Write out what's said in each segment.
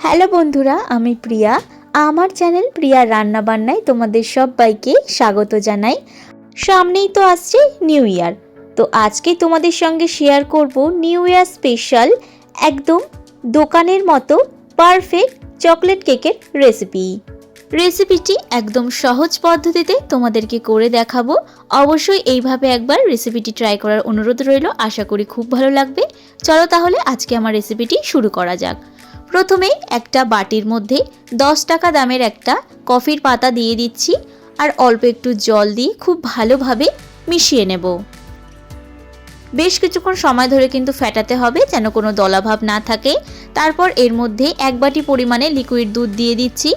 Hello বন্ধুরা, আমি প্রিয়া। আমার চ্যানেল প্রিয়া রান্নাবান্নায় তোমাদের সবাইকে স্বাগত জানাই। সামনেই তো আসছে নিউ ইয়ার। তো আজকে তোমাদের সঙ্গে শেয়ার করব নিউ ইয়ার স্পেশাল একদম দোকানের মতো পারফেক্ট চকলেট কেকের রেসিপি রেসিপিটি একদম সহজ পদ্ধতিতে তোমাদেরকে করে দেখাবো। অবশ্যই এইভাবে একবার রেসিপিটি ট্রাই করার অনুরোধ রইল। আশা করি খুব ভালো লাগবে। চলো তাহলে আজকে আমার রেসিপিটি শুরু করা যাক। প্রথমেই একটা বাটির মধ্যে দশ টাকা দামের একটা কফির পাতা দিয়ে দিচ্ছি আর অল্প একটু জল দিয়ে খুব ভালোভাবে মিশিয়ে নেব। বেশ কিছুক্ষণ সময় ধরে কিন্তু ফেটাতে হবে যেন কোনো দলাভাব না থাকে। তারপর এর মধ্যে এক বাটি পরিমাণে লিকুইড দুধ দিয়ে দিচ্ছি।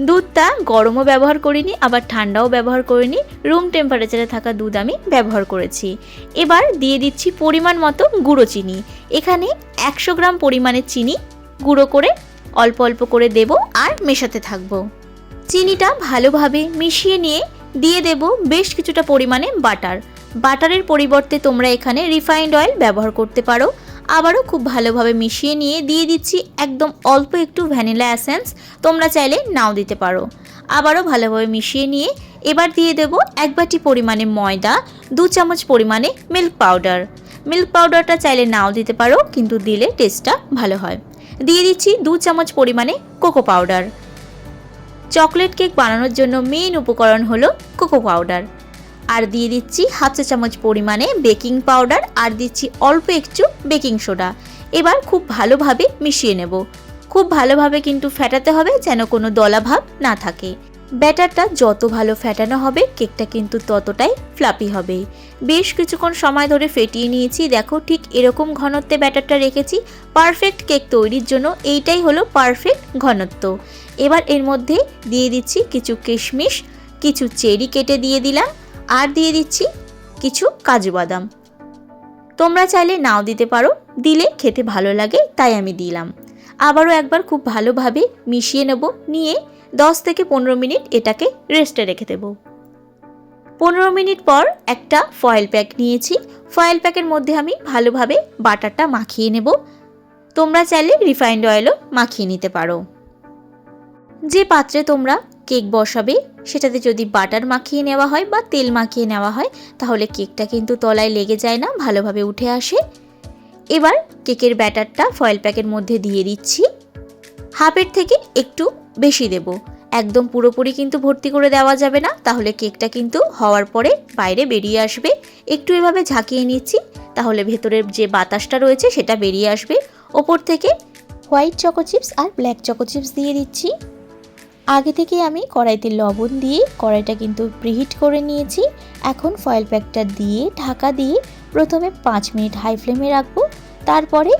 দুধটা গরমও ব্যবহার করিনি, আবার ঠান্ডাও ব্যবহার করিনি। রুম টেম্পারেচারে থাকা দুধ আমি ব্যবহার করেছি। এবার দিয়ে দিচ্ছি পরিমাণ মতো গুঁড়ো চিনি। এখানে একশো গ্রাম পরিমাণের চিনি গুঁড়ো করে অল্প অল্প করে দেব আর মেশাতে থাকব। চিনিটা ভালোভাবে মিশিয়ে নিয়ে দিয়ে দেব বেশ কিছুটা পরিমাণে বাটার। বাটারের পরিবর্তে তোমরা এখানে রিফাইন্ড অয়েল ব্যবহার করতে পারো। আবারও খুব ভালোভাবে মিশিয়ে নিয়ে দিয়ে দিচ্ছি একদম অল্প একটু ভ্যানিলা অ্যাসেন্স তোমরা চাইলে নাও দিতে পারো। আবারও ভালোভাবে মিশিয়ে নিয়ে এবার দিয়ে দেব এক বাটি পরিমাণে ময়দা, দু চামচ পরিমাণে মিল্ক পাউডার। মিল্ক পাউডারটা চাইলে নাও দিতে পারো, কিন্তু দিলে টেস্টটা ভালো হয়। দিয়ে দিচ্ছি দু চামচ পরিমাণে কোকো পাউডার। চকলেট কেক বানানোর জন্য মেইন উপকরণ হলো কোকো পাউডার। আর দিয়ে দিচ্ছি হাফ চা চামচ পরিমাণে বেকিং পাউডার আর দিচ্ছি অল্প একটু বেকিং সোডা। এবার খুব ভালোভাবে মিশিয়ে নেব। খুব ভালোভাবে কিন্তু ফেটাতে হবে যেন কোনো দলাভাব না থাকে। ব্যাটারটা যত ভালো ফেটানো হবে, কেকটা কিন্তু ততটাই ফ্লাপি হবে। বেশ কিছুক্ষণ সময় ধরে ফেটিয়ে নিয়েছি। দেখো, ঠিক এরকম ঘনত্বে ব্যাটারটা রেখেছি। পারফেক্ট কেক তৈরির জন্য এইটাই হলো পারফেক্ট ঘনত্ব। এবার এর মধ্যে দিয়ে দিচ্ছি কিছু কিশমিশ, কিছু চেরি কেটে দিয়ে দিলাম, আর দিয়ে দিচ্ছি কিছু কাজু বাদাম। তোমরা চাইলে নাও দিতে পারো, দিলে খেতে ভালো লাগে, তাই আমি দিলাম। আবারও একবার খুব ভালোভাবে মিশিয়ে নেব, নিয়ে দশ থেকে পনেরো মিনিট এটাকে রেস্টে রেখে দেব। পনেরো মিনিট পর একটা ফয়েল প্যাক নিয়েছি। ফয়েল প্যাকের মধ্যে আমি ভালোভাবে বাটারটা মাখিয়ে নেব। তোমরা চাইলে রিফাইন্ড অয়েলও মাখিয়ে নিতে পারো। যে পাত্রে তোমরা কেক বসাবে, সেটাতে যদি বাটার মাখিয়ে নেওয়া হয় বা তেল মাখিয়ে নেওয়া হয়, তাহলে কেকটা কিন্তু তলায় লেগে যায় না, ভালোভাবে উঠে আসে। এবার কেকের ব্যাটারটা ফয়েল প্যাকের মধ্যে দিয়ে দিচ্ছি। হাফের থেকে একটু বেশি দেব। একদম পুরোপুরি কিন্তু ভর্তি করে দেওয়া যাবে না। তাহলে কেকটা কিন্তু হওয়ার পরে বাইরে বেরিয়ে আসবে। একটু এভাবে ঝাঁকিয়ে নিচ্ছি। তাহলে ভেতরের যে বাতাসটা রয়েছে সেটা বেরিয়ে আসবে। ওপর থেকে হোয়াইট চকো চিপস আর ব্ল্যাক চকো চিপস দিয়ে দিচ্ছি। আগে থেকে আমি কড়াইতে লবণ দিয়ে কড়াইটা কিন্তু প্রিহিট করে নিয়েছি। এখন ফয়েল প্যাকটা দিয়ে ঢাকা দিয়ে প্রথমে পাঁচ মিনিট হাই ফ্লেমে রাখব। তারপরে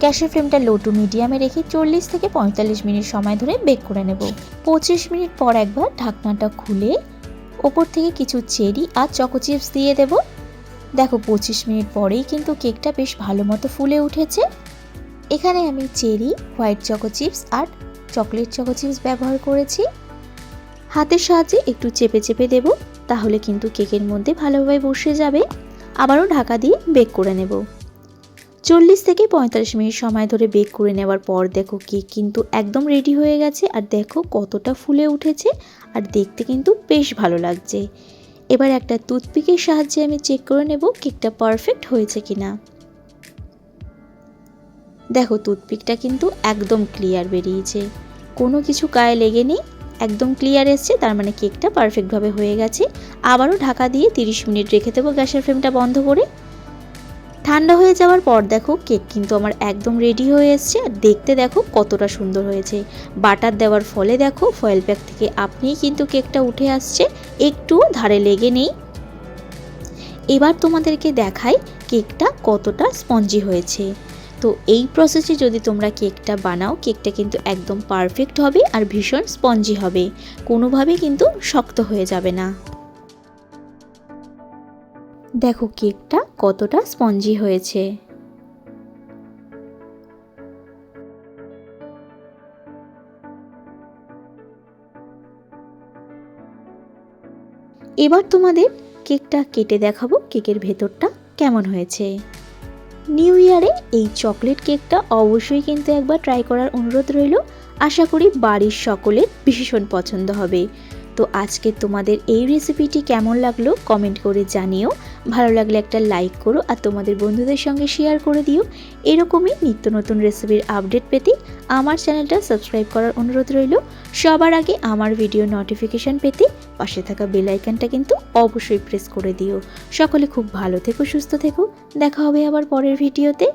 গ্যাসের ফ্লেমটা লো টু মিডিয়ামে রেখে চল্লিশ থেকে পঁয়তাল্লিশ মিনিট সময় ধরে বেক করে নেব। পঁচিশ মিনিট পর একবার ঢাকনাটা খুলে ওপর থেকে কিছু চেরি আর চকো চিপস দিয়ে দেব। দেখো পঁচিশ মিনিট পরেই কিন্তু কেকটা বেশ ভালো মতো ফুলে উঠেছে। এখানে আমি চেরি, হোয়াইট চকো চিপস আর চকলেট চকো চিপস ব্যবহার করেছি। হাতের সাহায্যে একটু চেপে চেপে দেব, তাহলে কিন্তু কেকের মধ্যে ভালোভাবে বসে যাবে। আবারও ঢাকা দিয়ে বেক করে নেব। চল্লিশ থেকে পঁয়তাল্লিশ মিনিট সময় ধরে বেক করে নেওয়ার পর দেখো কেক কিন্তু একদম রেডি হয়ে গেছে আর দেখো কতটা ফুলে উঠেছে আর দেখতে কিন্তু বেশ ভালো লাগছে। এবার একটা টুথপিকের সাহায্যে আমি চেক করে নেব কেকটা পারফেক্ট হয়েছে কিনা। দেখো টুথপিকটা কিন্তু একদম ক্লিয়ার বেরিয়েছে। কোনো কিছু গায়ে লেগে নেই, একদম ক্লিয়ার এসছে, তার মানে কেকটা পারফেক্টভাবে হয়ে গেছে। আবারও ঢাকা দিয়ে 30 মিনিট রেখে দেবো গ্যাসের ফ্লেমটা বন্ধ করে। হয়ে যাওয়ার পর দেখো কেক কিন্তু আমার একদম রেডি হয়ে এসছে। আর দেখতে দেখো কতটা সুন্দর হয়েছে। বাটার দেওয়ার ফলে দেখো ফয়েল প্যাক থেকে আপনিই কিন্তু কেকটা উঠে আসছে। একটু ধারে লেগে নেই। এবার তোমাদেরকে দেখাই কেকটা কতটা স্পঞ্জি হয়েছে। তো এই প্রসেসে যদি তোমরা কেকটা বানাও, কেকটা কিন্তু একদম পারফেক্ট হবে আর ভীষণ স্পঞ্জি হবে। কোনোভাবে কিন্তু শক্ত হয়ে যাবে না। দেখো কেকটা কতটা স্পঞ্জি হয়েছে। এবার তোমাদের কেকটা কেটে দেখাবো কেকের ভেতরটা কেমন হয়েছে। নিউ ইয়ারে এই চকলেট কেকটা অবশ্যই কিন্তু একবার ট্রাই করার অনুরোধ রইল। আশা করি বাড়ির সকলের ভীষণ পছন্দ হবে। তো আজকে তোমাদের এই রেসিপিটি কেমন লাগল কমেন্ট করে জানিও। ভালো লাগলে একটা লাইক করো আর তোমাদের বন্ধুদের সঙ্গে শেয়ার করে দিও। এরকমই নিত্য নতুন রেসিপির আপডেট পেতে আমার চ্যানেলটা সাবস্ক্রাইব করার অনুরোধ রইল। সবার আগে আমার ভিডিও নোটিফিকেশান পেতে পাশে থাকা বেল আইকনটা কিন্তু অবশ্যই প্রেস করে দিও। সকলে খুব ভালো থেকো, সুস্থ থেকো। দেখা হবে আবার পরের ভিডিওতে